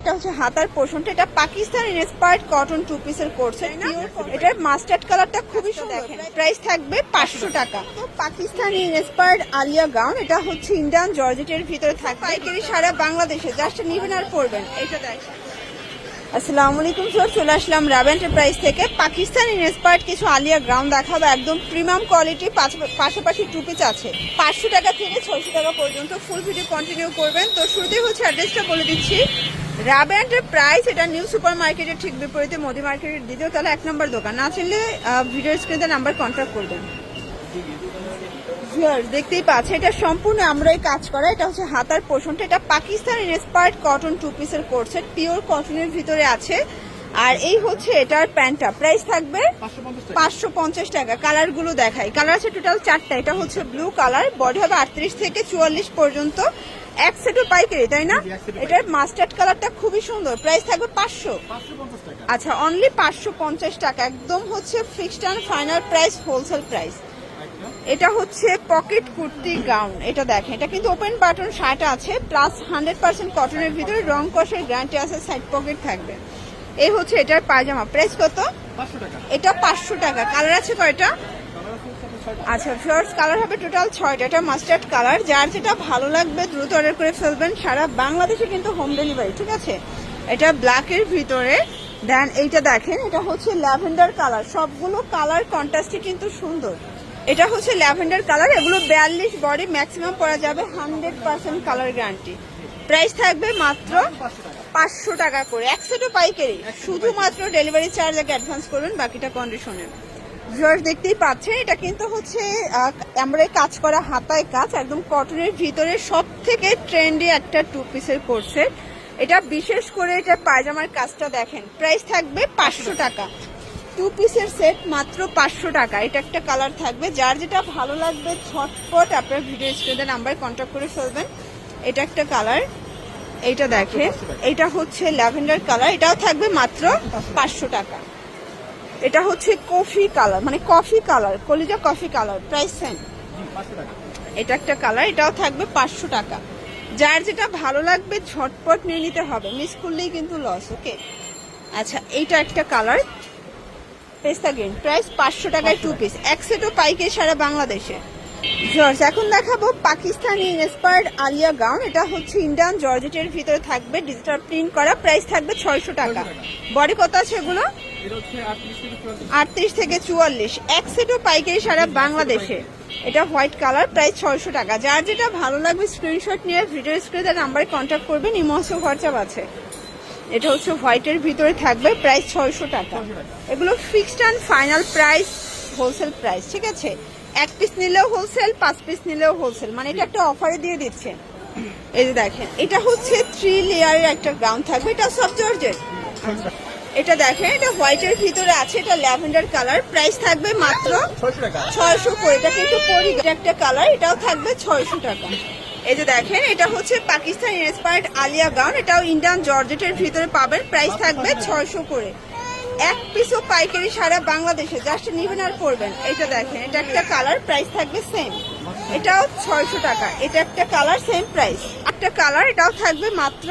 এটা হচ্ছে হাতার পোর্শনটা এটা পাকিস্তান ইন্সপায়ার্ড কটন টু পিসের করছে এটার মাস্টার্ড কালারটা খুবই সুন্দর। প্রাইস থাকবে পাঁচশো টাকা। তো পাকিস্তানি ইন্সপায়ার্ড আলিয়া গাউন এটা হচ্ছে ইন্ডিয়ান জর্জেটের ভিতরে থাকবে। পাইকারি সারা বাংলাদেশে জাস্ট নিবেন আর পড়বেন এটা দেখেন। আসসালামু আলাইকুম স্যার চলে আসলাম রাব এন্টারপ্রাইজ থেকে। পাকিস্তান ইন্সপায়ার্ড কিছু আলিয়া গ্রাউন্ড দেখাবো। একদম প্রিমিয়াম কোয়ালিটি পাশাপাশি টু পিস আছে। পাঁচশো টাকা থেকে ছয়শো টাকা পর্যন্ত ফুল ভিডিও কন্টিনিউ করবেন। তো শুরুতেই হচ্ছে অ্যাড্রেসটা বলে দিচ্ছি। রাব এন্টারপ্রাইজ এটা নিউ সুপার মার্কেটের ঠিক বিপরীতে, মোদি মার্কেটের দ্বিতীয় তাহলে এক নম্বর দোকান। না চিনলে ভিডিও স্ক্রিনে নাম্বার কন্ট্যাক্ট করবেন। দেখতেই পাচ্ছে এটা সম্পূর্ণ আমরাই কাজ করা এটা হচ্ছে হাতার পোষণটা এটা পাকিস্তান রেসপার্ট কটন টু পিসের কোর্স পিওর কটনের ভিতরে আছে। আর এই হচ্ছে এটার প্যান্টটা প্রাইস থাকবে পাঁচশো পঞ্চাশ টাকা। কালারগুলো দেখাই। কালার আছে টোটাল চারটা এটা হচ্ছে ব্লু কালার বডি হবে আটত্রিশ থেকে চুয়াল্লিশ পর্যন্ত এক সেটও পাইকারি তাই না? এটার মাস্টার্ড কালারটা খুবই সুন্দর প্রাইস থাকবে পাঁচশো। আচ্ছা অনলি পাঁচশো পঞ্চাশ টাকা একদম হচ্ছে fixed and final price wholesale price এটা হচ্ছে পকেট কুর্তি গাউন এটা দেখেন। এটা কিন্তু ওপেন বাটন শার্ট আছে প্লাস হান্ড্রেড পার্সেন্ট কটনের ভিতরে রং কষের গ্যারান্টি আছে সাইড পকেট থাকবে। এই হচ্ছে এটার পায়জামা। প্রাইস কত? এটা পাঁচশো টাকা। কালার আছে কয়টা? আচ্ছা ফার্স্ট কালার হবে টোটাল ছয়টা। এটা মাস্টার্ড কালার যার যেটা ভালো লাগবে দ্রুত অর্ডার করে ফেলবেন। সারা বাংলাদেশে কিন্তু হোম ডেলিভারি ঠিক আছে? এটা ব্ল্যাকের ভিতরে দেন এইটা দেখেন এটা হচ্ছে ল্যাভেন্ডার কালার। সবগুলো কালার কন্ট্রাস্টে কিন্তু সুন্দর। এটা হচ্ছে ল্যাভেন্ডার কালার এগুলো বিয়াল্লিশ বডি ম্যাক্সিমাম পরা যাবে hundred percent colour guarantee price থাকবে মাত্র পাঁচশো টাকা করে একশো একশোটা পাইকারি। শুধুমাত্র ডেলিভারি চার্জ আগে অ্যাডভান্স করবেন বাকিটা কন্ডিশনের ভিউয়ার্স দেখতেই পাচ্ছেন এটা কিন্তু হচ্ছে আমরা কাজ করা হাতায় কাজ একদম কটনের ভিতরে সব থেকে ট্রেন্ডি একটা টু পিসের কোর্সের এটা বিশেষ করে এটা পায়জামার কাজটা দেখেন। প্রাইস থাকবে পাঁচশো টাকা। টু পিসের সেট মাত্র পাঁচশো টাকা। এটা একটা কালার থাকবে। যার যেটা ভালো লাগবে ছটপট আপনার ভিডিও স্ক্রিনে নাম্বার কন্ট্যাক্ট করে ফেলবেন। এটা একটা কালার এইটা দেখেন। এটা হচ্ছে ল্যাভেন্ডার কালার এটাও থাকবে মাত্র পাঁচশো টাকা। এটা হচ্ছে কফি কালার মানে কফি কালার কলিজা কফি কালার প্রাইস সেম এটা একটা কালার এটাও থাকবে পাঁচশো টাকা। যার যেটা ভালো লাগবে ঝটপট নিয়ে নিতে হবে। মিস করলেই কিন্তু লস ওকে আচ্ছা এইটা একটা কালার পেস্তা গ্রিন প্রাইস পাঁচশো টাকায় টু পিস এক সেটও পাইকে সারা বাংলাদেশে। জর্জ এখন দেখাবো পাকিস্তানি ইন্সপায়ার্ড আলিয়া গাউন। এটা হচ্ছে ইন্ডিয়ান জর্জেটের ভিতরে থাকবে ডিজিটাল প্রিন্ট করা। প্রাইস থাকবে ছয়শো টাকা। বডি কত আছে এগুলো? আটত্রিশ থেকে চুয়াল্লিশ। এক সেটও পাইকারি সারা বাংলাদেশে। এটা হোয়াইট কালার প্রাইস ছয়শো টাকা। যার যেটা ভালো লাগবে স্ক্রিনশট নিয়ে ভিডিও স্ক্রিনে নাম্বারে কন্ট্যাক্ট করবেন। ইমোসো হোয়াটসঅ্যাপ আছে। এটা হচ্ছে হোয়াইটের ভিতরে থাকবে প্রাইস ছয়শো টাকা। এগুলো fixed and final price wholesale price ঠিক আছে? এক পিস নিলেও হোলসেল পাঁচ পিস নিলেও হোলসেল মানে এটা একটা অফারে দিয়ে দিচ্ছে। এই যে দেখেন এটা হচ্ছে থ্রি লেয়ারের একটা গ্রাউন্ড থাকবে। এটা সব জর্জের এটা দেখেন এটা হোয়াইটের ভিতরে আছে এটা ল্যাভেন্ডার কালার। প্রাইস থাকবে মাত্র ছয়শো করে এটা কিন্তু পরি এটা একটা কালার এটাও থাকবে ছয়শো টাকা। এই যে দেখেন এটা হচ্ছে পাকিস্তান ইন্সপায়ার্ড আলিয়া গাউন এটাও ইন্ডিয়ান জর্জেটের ভিতরে পাবেন। প্রাইস থাকবে ছয়শো করে এক পিসও পাইকারি সারা বাংলাদেশে জাস্ট নিবেন আর পড়বেন এটা দেখেন, এটা একটা কালার প্রাইস থাকবে সেম এটাও ছয়শো টাকা। এটা একটা কালার সেম প্রাইস একটা কালার এটাও থাকবে মাত্র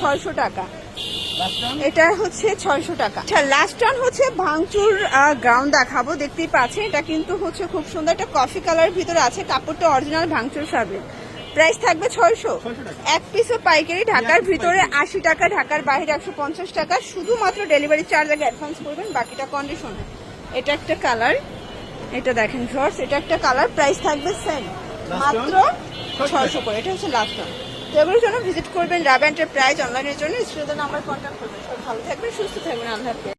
ছয়শো টাকা। এটা হচ্ছে ছয়শো টাকা। আচ্ছা লাস্ট টান হচ্ছে ভাঙচুর গ্রাউন্ড দেখাবো। দেখতেই পাচ্ছেন, এটা কিন্তু হচ্ছে খুব সুন্দর একটা কফি কালার ভিতরে আছে। কাপড়টা অরিজিনাল ভাঙচুর ফ্যাব্রিক প্রাইস থাকবে ছয়শো। এক পিসও পাইকারি ঢাকার ভিতরে আশি টাকা ঢাকার বাইরে একশো পঞ্চাশ টাকা। শুধুমাত্র ডেলিভারি চার্জ আগে অ্যাডভান্স করবেন বাকিটা কন্ডিশন এটা একটা কালার এটা দেখেন শর্টস এটা একটা কালার প্রাইস থাকবে সেম মাত্র ছয়শো করে এটা হচ্ছে লাস্ট তো এগুলোর জন্য ভিজিট করবেন রাব এন্টারপ্রাইজ অনলাইনের জন্য স্ক্রিনে নাম্বার কন্ট্যাক্ট করবেন। সব ভালো থাকবেন সুস্থ থাকবেন আল্লাহ